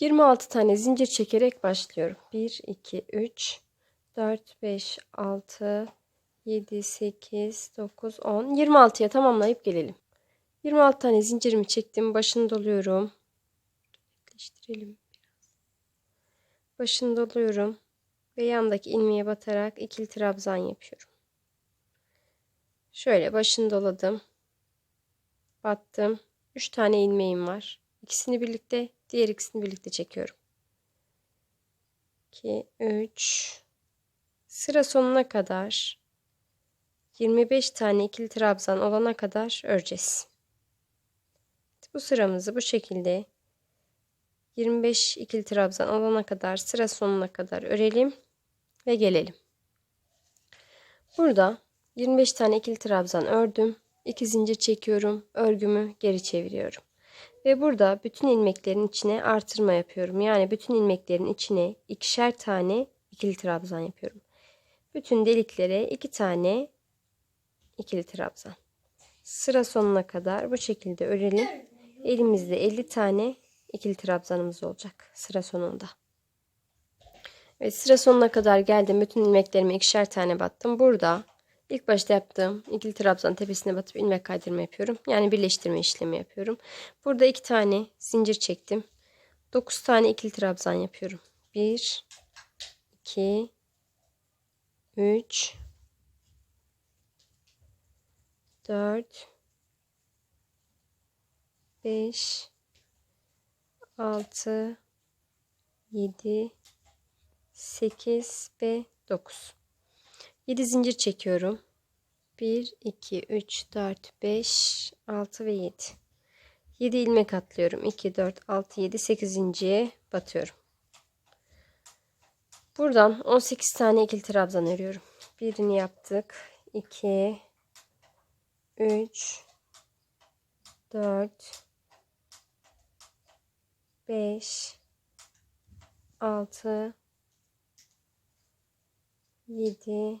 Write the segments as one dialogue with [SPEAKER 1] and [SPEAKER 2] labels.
[SPEAKER 1] 26 tane zincir çekerek başlıyorum. 1, 2, 3, 4, 5, 6, 7, 8, 9, 10. 26'ya tamamlayıp gelelim. 26 tane zincirimi çektim. Başını doluyorum. Birleştirelim Başını doluyorum. Ve yandaki ilmeğe batarak ikili trabzan yapıyorum. Şöyle başını doladım. Battım. 3 tane ilmeğim var. İkisini birlikte Diğer ikisini birlikte çekiyorum. 2, 3 sıra sonuna kadar 25 tane ikili trabzan olana kadar öreceğiz. Bu sıramızı bu şekilde 25 ikili trabzan olana kadar sıra sonuna kadar örelim ve gelelim. Burada 25 tane ikili trabzan ördüm. 2 zincir çekiyorum. Örgümü geri çeviriyorum. Ve burada bütün ilmeklerin içine artırma yapıyorum. Yani bütün ilmeklerin içine ikişer tane ikili trabzan yapıyorum. Bütün deliklere iki tane ikili trabzan. Sıra sonuna kadar bu şekilde örelim. Elimizde 50 tane ikili trabzanımız olacak sıra sonunda. Ve sıra sonuna kadar geldim. Bütün ilmeklerime ikişer tane battım. Burada İlk başta yaptığım ikili trabzan tepesine batıp ilmek kaydırma yapıyorum. Yani birleştirme işlemi yapıyorum. Burada iki tane zincir çektim. 9 tane ikili trabzan yapıyorum. 1 2 3 4 5 6 7 8 ve 9 7 zincir çekiyorum. 1, 2, 3, 4, 5, 6 ve 7. 7 ilmek atlıyorum. 2, 4, 6, 7, 8. batıyorum. Buradan 18 tane ikili trabzan örüyorum. Birini yaptık. 2, 3, 4, 5, 6, 7,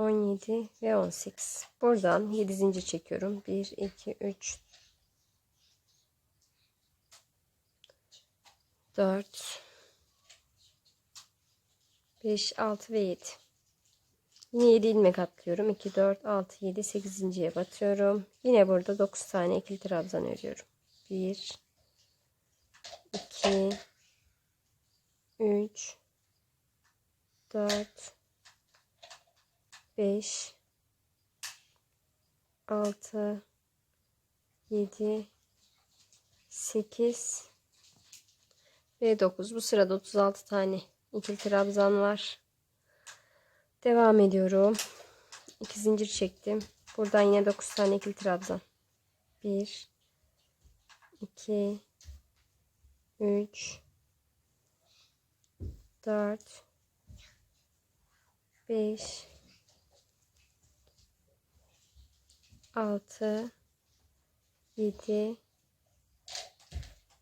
[SPEAKER 1] 17 ve 18. Buradan 7 zincir çekiyorum. 1 2 3 4 5 6 ve 7. Yine 7 ilmek atlıyorum. 2 4 6 7 8. 8.'ye batıyorum. Yine burada 9 tane ikili trabzan örüyorum. 1 2 3 4 5 6 7 8 ve 9. Bu sırada 36 tane ikili trabzan var. Devam ediyorum. 2 zincir çektim. Buradan yine 9 tane ikili trabzan. 1 2 3 4 5 6 7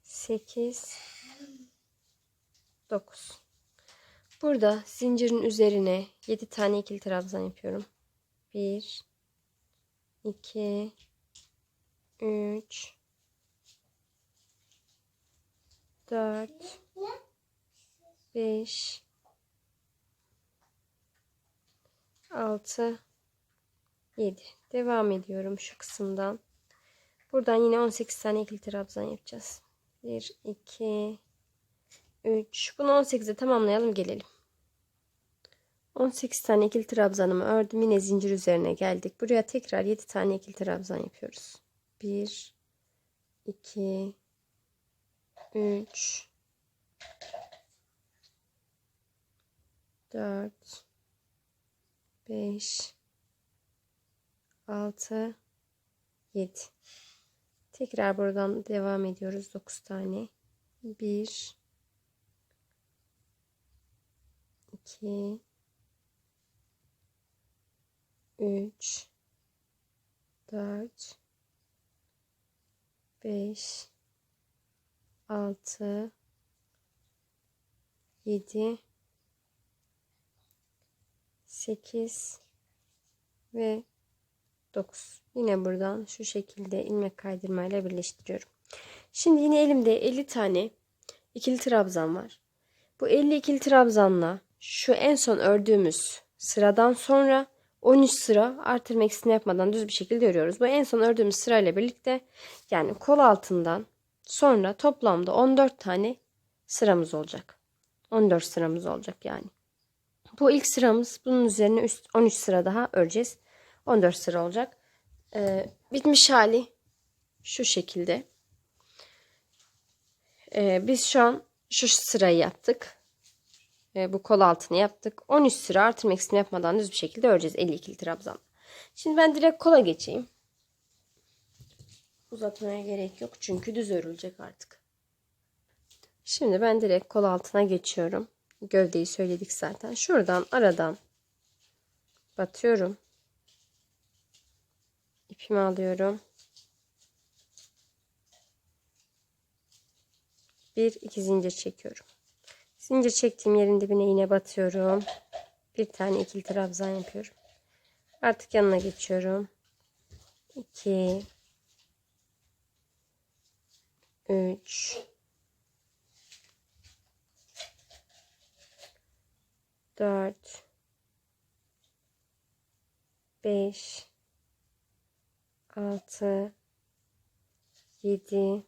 [SPEAKER 1] 8 9 Burada zincirin üzerine 7 tane ikili trabzan yapıyorum. 1 2 3 4 5 6 7 Devam ediyorum şu kısımdan. Buradan yine 18 tane ikili trabzan yapacağız. 1, 2, 3. Bunu 18'e tamamlayalım gelelim. 18 tane ikili trabzanımı ördüm. Yine zincir üzerine geldik. Buraya tekrar 7 tane ikili trabzan yapıyoruz. 1, 2, 3, 4, 5, 6 7 tekrar buradan devam ediyoruz 9 tane 1 2 3 4 5 6 7 8 ve 9. Yine buradan şu şekilde ilmek kaydırmayla birleştiriyorum. Şimdi yine elimde 50 tane ikili trabzan var. Bu 50 ikili trabzanla şu en son ördüğümüz sıradan sonra 13 sıra artırma eksini yapmadan düz bir şekilde örüyoruz. Bu en son ördüğümüz sırayla birlikte yani kol altından sonra toplamda 14 tane sıramız olacak. 14 sıramız olacak yani. Bu ilk sıramız bunun üzerine üst 13 sıra daha öreceğiz. 14 sıra olacak. Ee, bitmiş hali şu şekilde. Ee, biz şu an şu sırayı yaptık. Ee, bu kol altını yaptık. 13 sıra artırma eksilme yapmadan düz bir şekilde öreceğiz 52 trabzan. Şimdi ben direkt kola geçeyim. Uzatmaya gerek yok çünkü düz örülecek artık. Şimdi ben direkt kol altına geçiyorum. Gövdeyi söyledik zaten. Şuradan aradan batıyorum ipimi alıyorum. Bir iki zincir çekiyorum. Zincir çektiğim yerin dibine iğne batıyorum. Bir tane ikili trabzan yapıyorum. Artık yanına geçiyorum. 2 3 4 5 6 7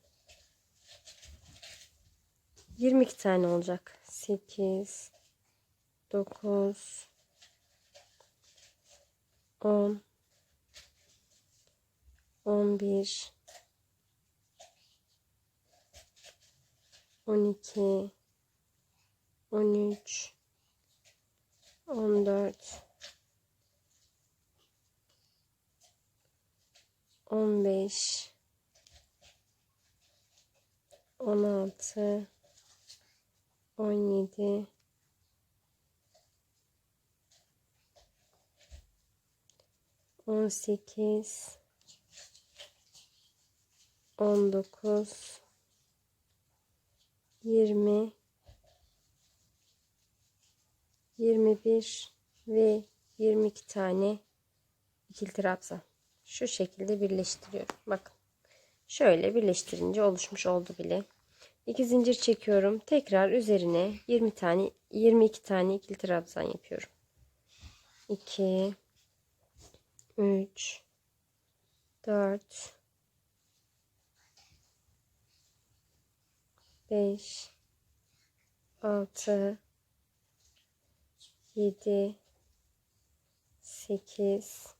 [SPEAKER 1] 22 tane olacak. 8 9 10 11 12 13 14 on beş, on altı, on yedi, on sekiz, on dokuz, yirmi, yirmi bir ve yirmi iki tane ikili trabzan şu şekilde birleştiriyorum. Bakın şöyle birleştirince oluşmuş oldu bile. 2 zincir çekiyorum. Tekrar üzerine 20 tane 22 tane ikili trabzan yapıyorum. 2 3 4 5 6 7 8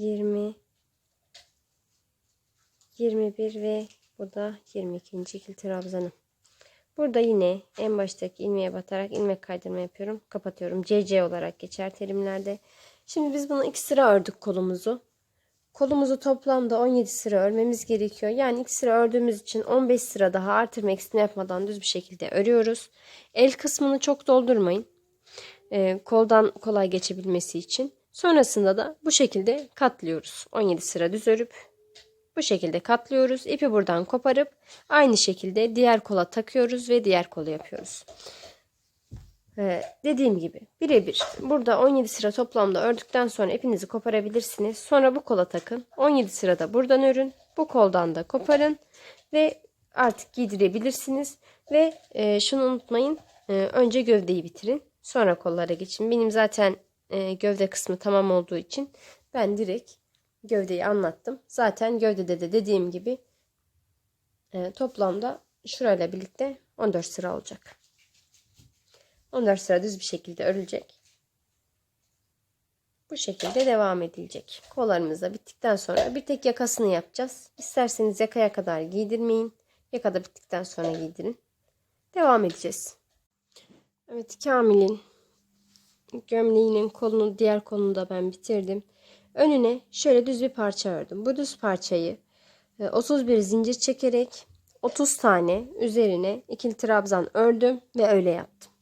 [SPEAKER 1] 20 21 ve bu da 22. kil trabzanım. Burada yine en baştaki ilmeğe batarak ilmek kaydırma yapıyorum. Kapatıyorum. CC olarak geçer terimlerde. Şimdi biz bunu 2 sıra ördük kolumuzu. Kolumuzu toplamda 17 sıra örmemiz gerekiyor. Yani 2 sıra ördüğümüz için 15 sıra daha artırma eksiltme yapmadan düz bir şekilde örüyoruz. El kısmını çok doldurmayın. Ee, koldan kolay geçebilmesi için. Sonrasında da bu şekilde katlıyoruz. 17 sıra düz örüp bu şekilde katlıyoruz. İpi buradan koparıp aynı şekilde diğer kola takıyoruz ve diğer kolu yapıyoruz. Ee, dediğim gibi birebir burada 17 sıra toplamda ördükten sonra ipinizi koparabilirsiniz. Sonra bu kola takın. 17 sırada buradan örün. Bu koldan da koparın ve artık giydirebilirsiniz. Ve e, şunu unutmayın. E, önce gövdeyi bitirin. Sonra kollara geçin. Benim zaten e, gövde kısmı tamam olduğu için ben direkt gövdeyi anlattım. Zaten gövdede de dediğim gibi e, toplamda şurayla birlikte 14 sıra olacak. 14 sıra düz bir şekilde örülecek. Bu şekilde devam edilecek. Kollarımız da bittikten sonra bir tek yakasını yapacağız. İsterseniz yakaya kadar giydirmeyin. Yakada bittikten sonra giydirin. Devam edeceğiz. Evet Kamil'in gömleğinin kolunu diğer kolunu da ben bitirdim. Önüne şöyle düz bir parça ördüm. Bu düz parçayı 31 e, zincir çekerek 30 tane üzerine ikili trabzan ördüm ve öyle yaptım.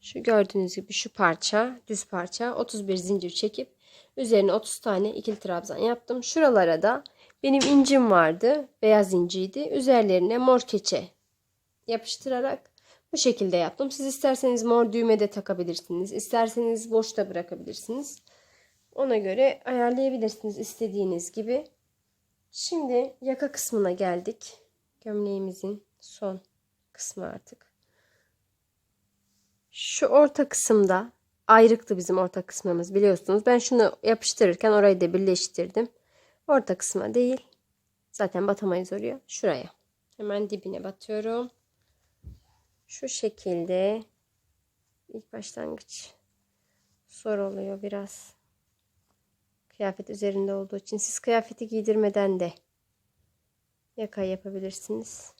[SPEAKER 1] Şu gördüğünüz gibi şu parça düz parça 31 zincir çekip üzerine 30 tane ikili trabzan yaptım. Şuralara da benim incim vardı. Beyaz inciydi. Üzerlerine mor keçe yapıştırarak bu şekilde yaptım. Siz isterseniz mor düğme de takabilirsiniz. İsterseniz boş da bırakabilirsiniz. Ona göre ayarlayabilirsiniz istediğiniz gibi. Şimdi yaka kısmına geldik. Gömleğimizin son kısmı artık. Şu orta kısımda ayrıktı bizim orta kısmımız biliyorsunuz. Ben şunu yapıştırırken orayı da birleştirdim. Orta kısma değil. Zaten batamayız oraya. Şuraya. Hemen dibine batıyorum şu şekilde ilk başlangıç zor oluyor biraz. Kıyafet üzerinde olduğu için siz kıyafeti giydirmeden de yaka yapabilirsiniz.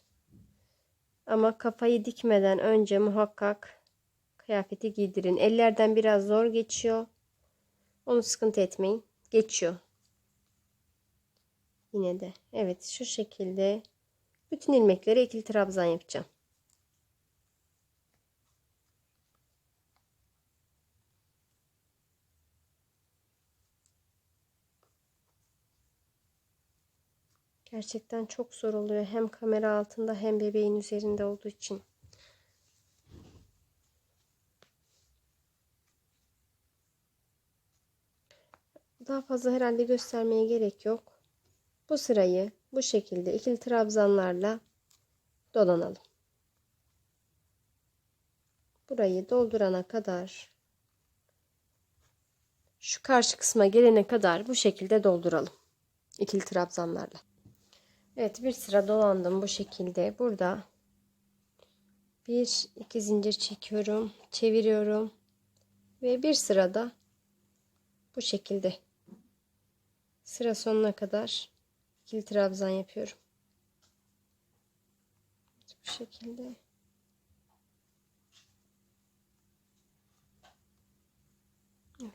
[SPEAKER 1] Ama kafayı dikmeden önce muhakkak kıyafeti giydirin. Ellerden biraz zor geçiyor. Onu sıkıntı etmeyin. Geçiyor. Yine de. Evet şu şekilde bütün ilmekleri ikili trabzan yapacağım. Gerçekten çok zor oluyor. Hem kamera altında hem bebeğin üzerinde olduğu için. Daha fazla herhalde göstermeye gerek yok. Bu sırayı bu şekilde ikili trabzanlarla dolanalım. Burayı doldurana kadar şu karşı kısma gelene kadar bu şekilde dolduralım. İkili trabzanlarla. Evet bir sıra dolandım bu şekilde. Burada bir iki zincir çekiyorum, çeviriyorum ve bir sırada bu şekilde sıra sonuna kadar ikili trabzan yapıyorum. Bu şekilde. Evet.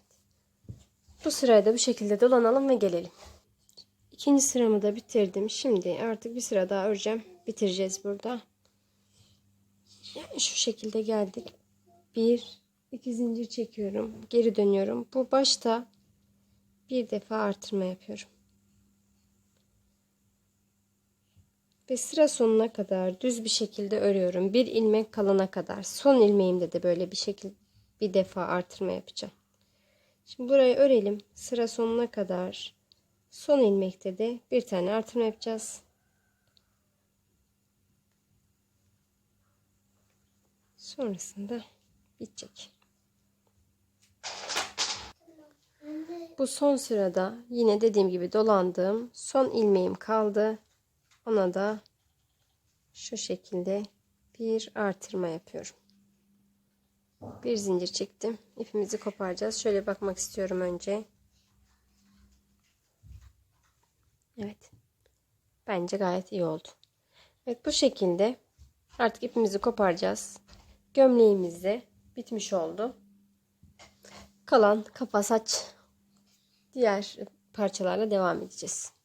[SPEAKER 1] Bu sırayı da bu şekilde dolanalım ve gelelim. İkinci sıramı da bitirdim. Şimdi artık bir sıra daha öreceğim. Bitireceğiz burada. Şu şekilde geldik. Bir, iki zincir çekiyorum. Geri dönüyorum. Bu başta bir defa artırma yapıyorum. Ve sıra sonuna kadar düz bir şekilde örüyorum. Bir ilmek kalana kadar. Son ilmeğimde de böyle bir şekilde bir defa artırma yapacağım. Şimdi burayı örelim. Sıra sonuna kadar son ilmekte de bir tane artırma yapacağız. Sonrasında bitecek. Bu son sırada yine dediğim gibi dolandığım son ilmeğim kaldı. Ona da şu şekilde bir artırma yapıyorum. Bir zincir çektim. İpimizi koparacağız. Şöyle bakmak istiyorum önce. Evet. Bence gayet iyi oldu. Evet bu şekilde artık ipimizi koparacağız. Gömleğimiz de bitmiş oldu. Kalan kafa saç diğer parçalarla devam edeceğiz.